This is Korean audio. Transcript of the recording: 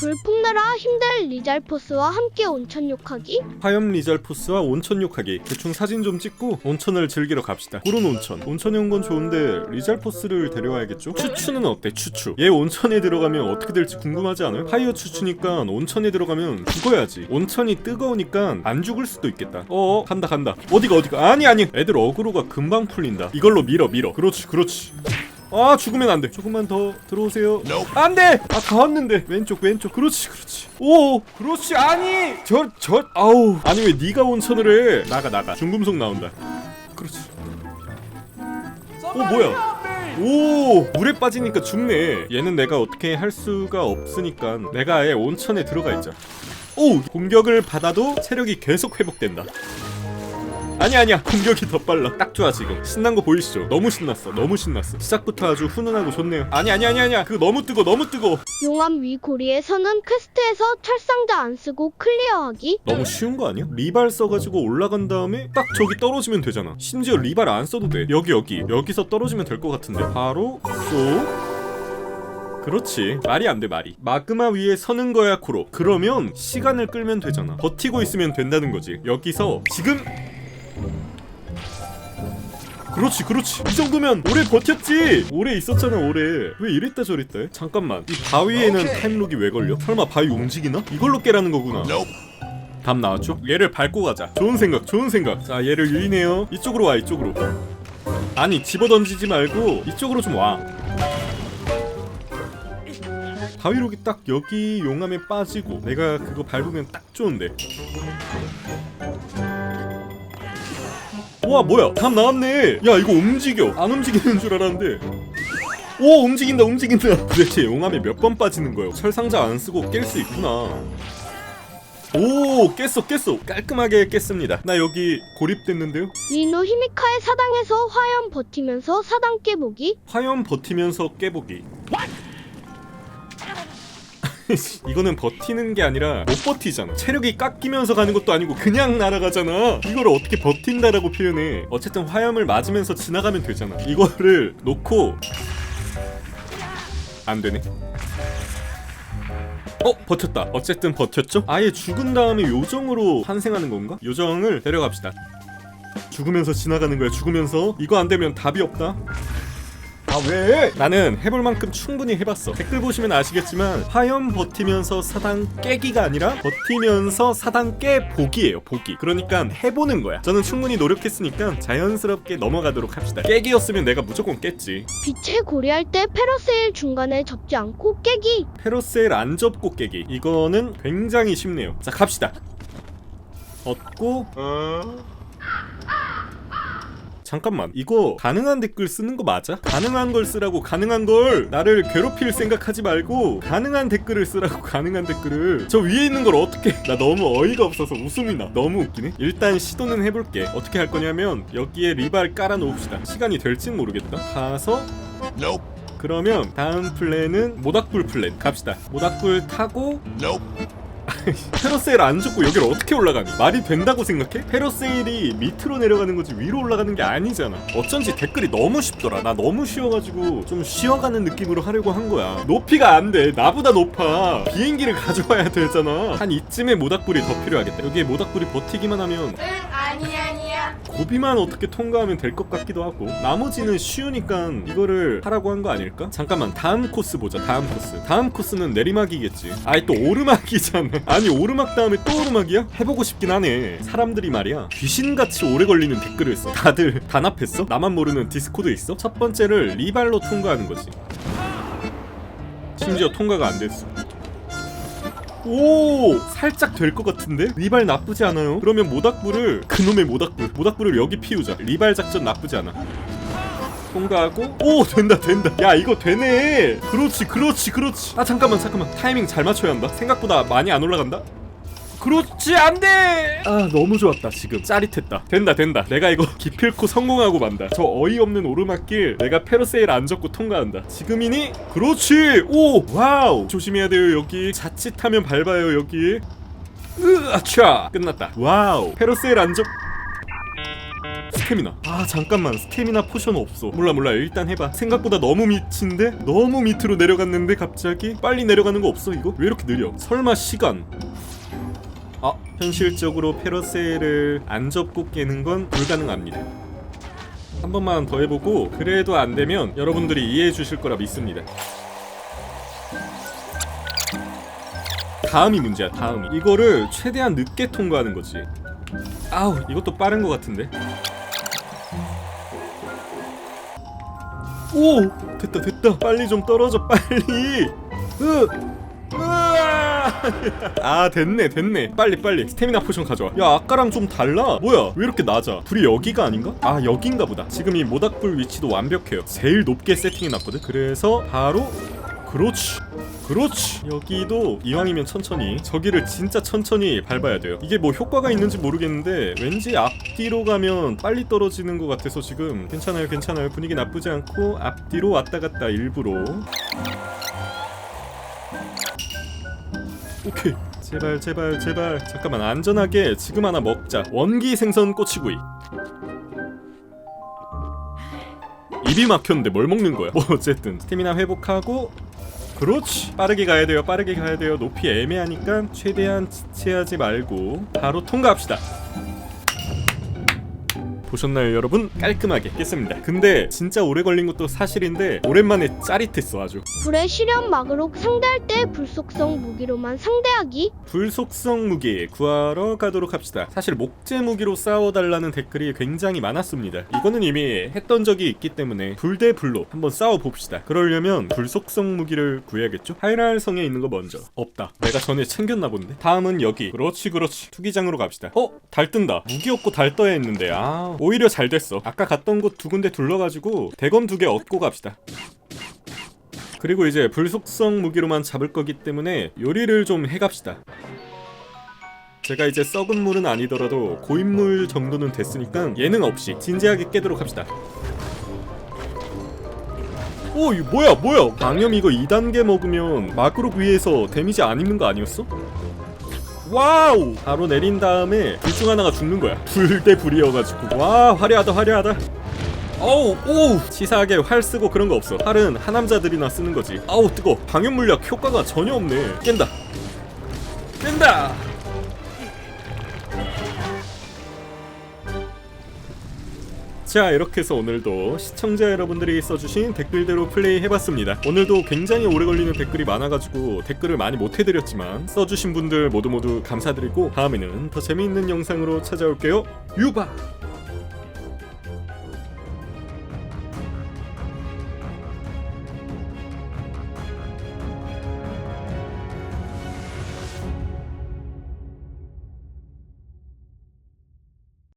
불풍나라 힘들 리잘포스와 함께 온천 욕하기? 화염 리잘포스와 온천 욕하기. 대충 사진 좀 찍고 온천을 즐기러 갑시다. 구른 온천. 온천에 온 건 좋은데 리잘포스를 데려와야겠죠? 추추는 어때 추추? 얘 온천에 들어가면 어떻게 될지 궁금하지 않아요? 파이어 추추니까 온천에 들어가면 죽어야지. 온천이 뜨거우니까 안 죽을 수도 있겠다. 어 간다 간다. 어디가 어디가? 아니 아니. 애들 어그로가 금방 풀린다. 이걸로 밀어 밀어. 그렇지 그렇지 아 죽으면 안돼. 조금만 더 들어오세요. 안돼! 아다 왔는데. 왼쪽 왼쪽. 그렇지 그렇지. 오 그렇지. 아니! 저저 아우. 아니 왜 네가 온천을 해? 나가 나가. 중금속 나온다. 그렇지. 오 뭐야? 오 물에 빠지니까 죽네. 얘는 내가 어떻게 할 수가 없으니까 내가 아예 온천에 들어가 있자. 오 공격을 받아도 체력이 계속 회복된다 아니 아니야. 공격이 더 빨라. 딱 좋아 지금. 신난 거 보이시죠? 너무 신났어 너무 신났어. 시작부터 아주 훈훈하고 좋네요. 아니 아니 아니 아니야. 그거 너무 뜨거 너무 뜨거. 용암 위 고리에서는 퀘스트에서 철상자 안 쓰고 클리어하기? 너무 쉬운 거 아니야? 리발 써가지고 올라간 다음에 딱 저기 떨어지면 되잖아. 심지어 리발 안 써도 돼. 여기 여기. 여기서 떨어지면 될 것 같은데. 바로 쏙 그렇지. 말이 안 돼 말이. 마그마 위에 서는 거야 코로. 그러면 시간을 끌면 되잖아. 버티고 있으면 된다는 거지. 여기서 지금 그렇지 그렇지. 이 정도면 오래 버텼지. 오래 있었잖아 오래. 왜 이랬다 저랬다 해? 잠깐만. 이 바위에는 타임록이 왜 걸려? 설마 바위 움직이나? 이걸로 깨라는 거구나. 답 나왔죠? 얘를 밟고 가자. 좋은 생각 좋은 생각. 자 얘를 유인해요. 이쪽으로 와 이쪽으로. 아니 집어던지지 말고 이쪽으로 좀와. 바위록이 딱 여기 용암에 빠지고 내가 그거 밟으면 딱 좋은데 와 뭐야? 답 나왔네. 야 이거 움직여. 안 움직이는 줄 알았는데. 오 움직인다 움직인다. 도대체 용암에 몇 번 빠지는 거예요 철상자 안 쓰고 깰 수 있구나. 오 깼어 깼어. 깔끔하게 깼습니다. 나 여기 고립됐는데요? 리노 히미카의 사당에서 화염 버티면서 사당 깨보기? 화염 버티면서 깨보기 이거는 버티는 게 아니라 못 버티잖아. 체력이 깎이면서 가는 것도 아니고 그냥 날아가잖아. 이걸 어떻게 버틴다라고 표현해? 어쨌든 화염을 맞으면서 지나가면 되잖아. 이거를 놓고 안 되네. 어 버텼다. 어쨌든 버텼죠? 아예 죽은 다음에 요정으로 환생하는 건가? 요정을 데려갑시다. 죽으면서 지나가는 거야 죽으면서. 이거 안 되면 답이 없다 아 왜? 나는 해볼 만큼 충분히 해봤어. 댓글 보시면 아시겠지만 화염 버티면서 사당 깨기가 아니라 버티면서 사당 깨보기예요 보기. 그러니까 해보는 거야. 저는 충분히 노력했으니까 자연스럽게 넘어가도록 합시다. 깨기였으면 내가 무조건 깼지. 빛의 고리할 때 페러세일 중간에 접지 않고 깨기. 페로셀 안 접고 깨기. 이거는 굉장히 쉽네요. 자 갑시다. 얻고 잠깐만. 이거 가능한 댓글 쓰는 거 맞아? 가능한 걸 쓰라고 가능한 걸 나를 괴롭힐 생각하지 말고 가능한 댓글을 쓰라고 가능한 댓글을. 저 위에 있는 걸 어떻게 나 너무 어이가 없어서 웃음이 나. 너무 웃기네. 일단 시도는 해볼게. 어떻게 할 거냐면 여기에 리발 깔아 놓읍시다. 시간이 될진 모르겠다. 가서 그러면 다음 플랜은 모닥불 플랜. 갑시다. 모닥불 타고 페러세일 안 죽고 여기를 어떻게 올라가니? 말이 된다고 생각해? 페러세일이 밑으로 내려가는 거지 위로 올라가는 게 아니잖아. 어쩐지 댓글이 너무 쉽더라. 나 너무 쉬워가지고 좀 쉬어가는 느낌으로 하려고 한 거야. 높이가 안 돼. 나보다 높아. 비행기를 가져와야 되잖아. 한 이쯤에 모닥불이 더 필요하겠다. 여기에 모닥불이 버티기만 하면 고비만 어떻게 통과하면 될 것 같기도 하고 나머지는 쉬우니까 이거를 하라고 한 거 아닐까? 잠깐만 다음 코스 보자 다음 코스 다음 코스는 내리막이겠지 아니 또 오르막이잖아 아니 오르막 다음에 또 오르막이야? 해보고 싶긴 하네 사람들이 말이야 귀신같이 오래 걸리는 댓글을 써 다들 단합했어? 나만 모르는 디스코드 있어? 첫 번째를 리발로 통과하는 거지 심지어 통과가 안 됐어 오 살짝 될 것 같은데? 리발 나쁘지 않아요. 그러면 모닥불을 그놈의 모닥불. 모닥불을 여기 피우자. 리발 작전 나쁘지 않아. 통과하고 오 된다 된다. 야 이거 되네. 그렇지 그렇지 그렇지. 아 잠깐만 잠깐만. 타이밍 잘 맞춰야 한다. 생각보다 많이 안 올라간다 그렇지 안돼! 아 너무 좋았다 지금. 짜릿했다. 된다 된다. 내가 이거 기필코 성공하고 만다. 저 어이없는 오르막길 내가 페러세일 안 접고 통과한다. 지금이니? 그렇지! 오! 와우! 조심해야 돼요 여기. 자칫하면 밟아요 여기. 으아차! 끝났다. 와우! 페러세일 안접 스태미나. 아 잠깐만. 스태미나 포션 없어. 몰라 몰라. 일단 해봐. 생각보다 너무 밑인데? 너무 밑으로 내려갔는데 갑자기? 빨리 내려가는 거 없어 이거? 왜 이렇게 느려? 설마 시간 아 현실적으로 페러셀을 안 접고 깨는 건 불가능합니다. 한 번만 더 해보고 그래도 안 되면 여러분들이 이해해 주실 거라 믿습니다. 다음이 문제야 다음이. 이거를 최대한 늦게 통과하는 거지. 아우 이것도 빠른 것 같은데? 오! 됐다 됐다. 빨리 좀 떨어져 빨리. 으으 아! 아 됐네 됐네. 빨리 빨리. 스태미나 포션 가져와. 야 아까랑 좀 달라. 뭐야? 왜 이렇게 낮아? 불이 여기가 아닌가? 아 여긴가 보다. 지금 이 모닥불 위치도 완벽해요. 제일 높게 세팅해놨거든. 그래서 바로 그렇지. 그렇지. 여기도 이왕이면 천천히. 저기를 진짜 천천히 밟아야 돼요. 이게 뭐 효과가 있는지 모르겠는데 왠지 앞뒤로 가면 빨리 떨어지는 것 같아서 지금 괜찮아요 괜찮아요. 분위기 나쁘지 않고 앞뒤로 왔다 갔다 일부러 오케이. 제발 제발 제발. 잠깐만 안전하게 지금 하나 먹자. 원기 생선 꼬치구이. 입이 막혔는데 뭘 먹는 거야? 뭐 어쨌든. 스태미나 회복하고. 그렇지. 빠르게 가야 돼요 빠르게 가야 돼요. 높이 애매하니까 최대한 지체하지 말고 바로 통과합시다 보셨나요 여러분? 깔끔하게 깼습니다 근데 진짜 오래 걸린 것도 사실인데 오랜만에 짜릿했어 아주 불의 시련 막으로 상대할 때 불속성 무기로만 상대하기 불속성 무기 구하러 가도록 합시다. 사실 목재 무기로 싸워달라는 댓글이 굉장히 많았습니다. 이거는 이미 했던 적이 있기 때문에 불 대 불로 한번 싸워봅시다. 그러려면 불속성 무기를 구해야겠죠? 하이랄 성에 있는 거 먼저. 없다. 내가 전에 챙겼나 본데. 다음은 여기. 그렇지 그렇지. 투기장으로 갑시다. 어? 달 뜬다. 무기 없고 달 떠야 했는데 아 오히려 잘 됐어. 아까 갔던 곳 두 군데 둘러가지고 대검 두 개 얻고 갑시다. 그리고 이제 불속성 무기로만 잡을 거기 때문에 요리를 좀 해갑시다. 제가 이제 썩은 물은 아니더라도 고인물 정도는 됐으니까 예능 없이 진지하게 깨도록 합시다. 오, 이거 뭐야, 뭐야? 방염 이거 2단계 먹으면 마그로 위에서 데미지 안 입는 거 아니었어? 와우! 바로 내린 다음에 둘 중 하나가 죽는 거야. 불 대 불이어가지고. 와, 화려하다, 화려하다. 어우 오우 치사하게 활 쓰고 그런 거 없어 활은 하남자들이나 쓰는 거지 아우 뜨거 방역 물약 효과가 전혀 없네 깬다 깬다 자 이렇게 해서 오늘도 시청자 여러분들이 써주신 댓글대로 플레이 해봤습니다. 오늘도 굉장히 오래 걸리는 댓글이 많아가지고 댓글을 많이 못 해드렸지만 써주신 분들 모두 모두 감사드리고 다음에는 더 재미있는 영상으로 찾아올게요. 유바